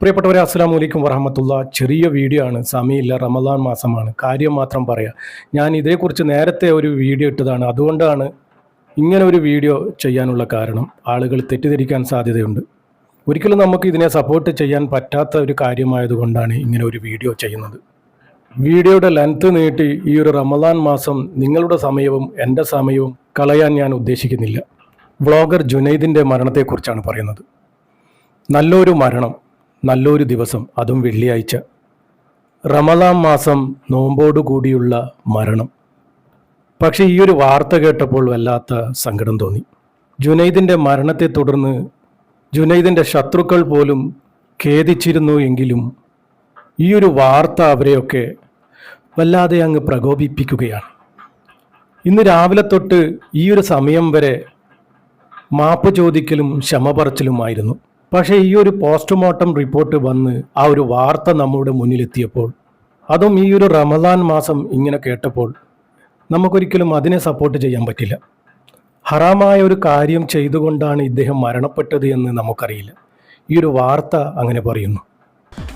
പ്രിയപ്പെട്ടവരെ അസ്സാം വലൈക്കും വറഹമത്തുള്ള. ചെറിയ വീഡിയോ ആണ്. സമയമില്ല. റമദാൻ മാസമാണ്. കാര്യം മാത്രം പറയാം. ഞാൻ ഇതേക്കുറിച്ച് നേരത്തെ ഒരു വീഡിയോ ഇട്ടതാണ്. അതുകൊണ്ടാണ് ഇങ്ങനെ ഒരു വീഡിയോ ചെയ്യാനുള്ള കാരണം. ആളുകൾ തെറ്റിദ്ധരിക്കാൻ സാധ്യതയുണ്ട്. ഒരിക്കലും നമുക്ക് ഇതിനെ സപ്പോർട്ട് ചെയ്യാൻ പറ്റാത്ത ഒരു കാര്യമായതുകൊണ്ടാണ് ഇങ്ങനെ ഒരു വീഡിയോ ചെയ്യുന്നത്. വീഡിയോയുടെ ലെങ്ത് നീട്ടി ഈ ഒരു റമദാൻ മാസം നിങ്ങളുടെ സമയവും എന്റെ സമയവും കളയാൻ ഞാൻ ഉദ്ദേശിക്കുന്നില്ല. വ്ളോഗർ ജുനൈദിന്റെ മരണത്തെക്കുറിച്ചാണ് പറയുന്നത്. നല്ലൊരു മരണം. നല്ലൊരു ദിവസം അതും വെള്ളിയാഴ്ച. റമദാം മാസം നോമ്പോടുകൂടിയുള്ള മരണം. പക്ഷേ ഈ ഒരു വാർത്ത കേട്ടപ്പോൾ വല്ലാത്ത സങ്കടം തോന്നി. ജുനൈദിന്റെ മരണത്തെ തുടർന്ന് ജുനൈദിന്റെ ശത്രുക്കൾ പോലും ഖേദിച്ചിരുന്നു എങ്കിലും ഈ ഒരു വാർത്ത അവരെയൊക്കെ വല്ലാതെ അങ്ങ് പ്രകോപിപ്പിക്കുകയാണ്. ഇന്ന് രാവിലെ തൊട്ട് ഈ ഒരു സമയം വരെ മാപ്പ് ചോദിക്കലും ക്ഷമ പറച്ചിലുമായിരുന്നു. പക്ഷേ ഈ ഒരു പോസ്റ്റ്മോർട്ടം റിപ്പോർട്ട് വന്ന് ആ ഒരു വാർത്ത നമ്മുടെ മുന്നിലെത്തിയപ്പോൾ അതും ഈ ഒരു റമദാൻ മാസം ഇങ്ങനെ കേട്ടപ്പോൾ നമുക്കൊരിക്കലും അതിനെ സപ്പോർട്ട് ചെയ്യാൻ പറ്റില്ല. ഹറാമായ ഒരു കാര്യം ചെയ്തുകൊണ്ടാണ് ഇദ്ദേഹം മരണപ്പെട്ടത് എന്ന് നമുക്കറിയില്ല. ഈ ഒരു വാർത്ത അങ്ങനെ പറയുന്നു.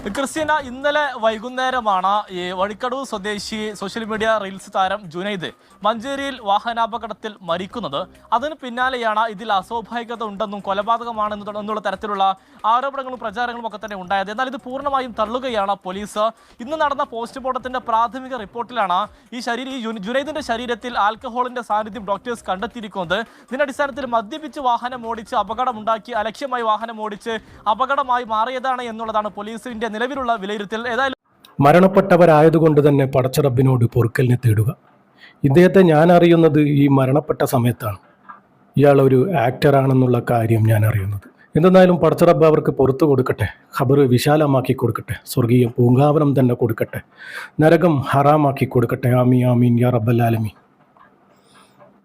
ക്രിസ്ത്യന ഇന്നലെ വൈകുന്നേരമാണ് ഈ വഴിക്കടവ് സ്വദേശി സോഷ്യൽ മീഡിയ റീൽസ് താരം ജുനൈദ് മഞ്ചേരിയിൽ വാഹനാപകടത്തിൽ മരിക്കുന്നത്. അതിന് പിന്നാലെയാണ് ഇതിൽ അസ്വാഭാവികത ഉണ്ടെന്നും കൊലപാതകമാണെന്നും എന്നുള്ള തരത്തിലുള്ള ആരോപണങ്ങളും പ്രചാരങ്ങളും ഒക്കെ തന്നെ ഉണ്ടായത്. എന്നാൽ ഇത് പൂർണമായും തള്ളുകയാണ് പോലീസ്. ഇന്ന് നടന്ന പോസ്റ്റ്മോർട്ടത്തിന്റെ പ്രാഥമിക റിപ്പോർട്ടിലാണ് ഈ ശരീരം ഈ ജുന- ജുനൈദിന്റെ ശരീരത്തിൽ ആൽക്കഹോളിന്റെ സാന്നിധ്യം ഡോക്ടേഴ്സ് കണ്ടെത്തിയിരിക്കുന്നത്. ഇതിന്റെ അടിസ്ഥാനത്തിൽ മദ്യപിച്ച് വാഹനം ഓടിച്ച് അപകടമുണ്ടാക്കി അലക്ഷ്യമായി വാഹനം ഓടിച്ച് അപകടമായി മാറിയതാണ് എന്നുള്ളതാണ് പോലീസിന്റെ നിലവിലുള്ള വിലയിരുത്തൽ ഏതായാലും മരണപ്പെട്ടവരായതുകൊണ്ട് തന്നെ പടച്ചറബിനോട് പൊറുക്കലിനെ തേടുക. ഇദ്ദേഹത്തെ ഞാൻ അറിയുന്നത് ഈ മരണപ്പെട്ട സമയത്താണ്. ഇയാൾ ഒരു ആക്ടറാണെന്നുള്ള കാര്യം ഞാൻ അറിയുന്നത്. എന്തെന്നാലും പടച്ചറബ് അവർക്ക് പുറത്തു കൊടുക്കട്ടെ. ഖബർ വിശാലമാക്കി കൊടുക്കട്ടെ. സ്വർഗീയ പൂങ്കാവനം തന്നെ കൊടുക്കട്ടെ. നരകം ഹറാമാക്കി കൊടുക്കട്ടെ. ആമി ആമീൻ യാ റബ്ബൽ ആലമീൻ.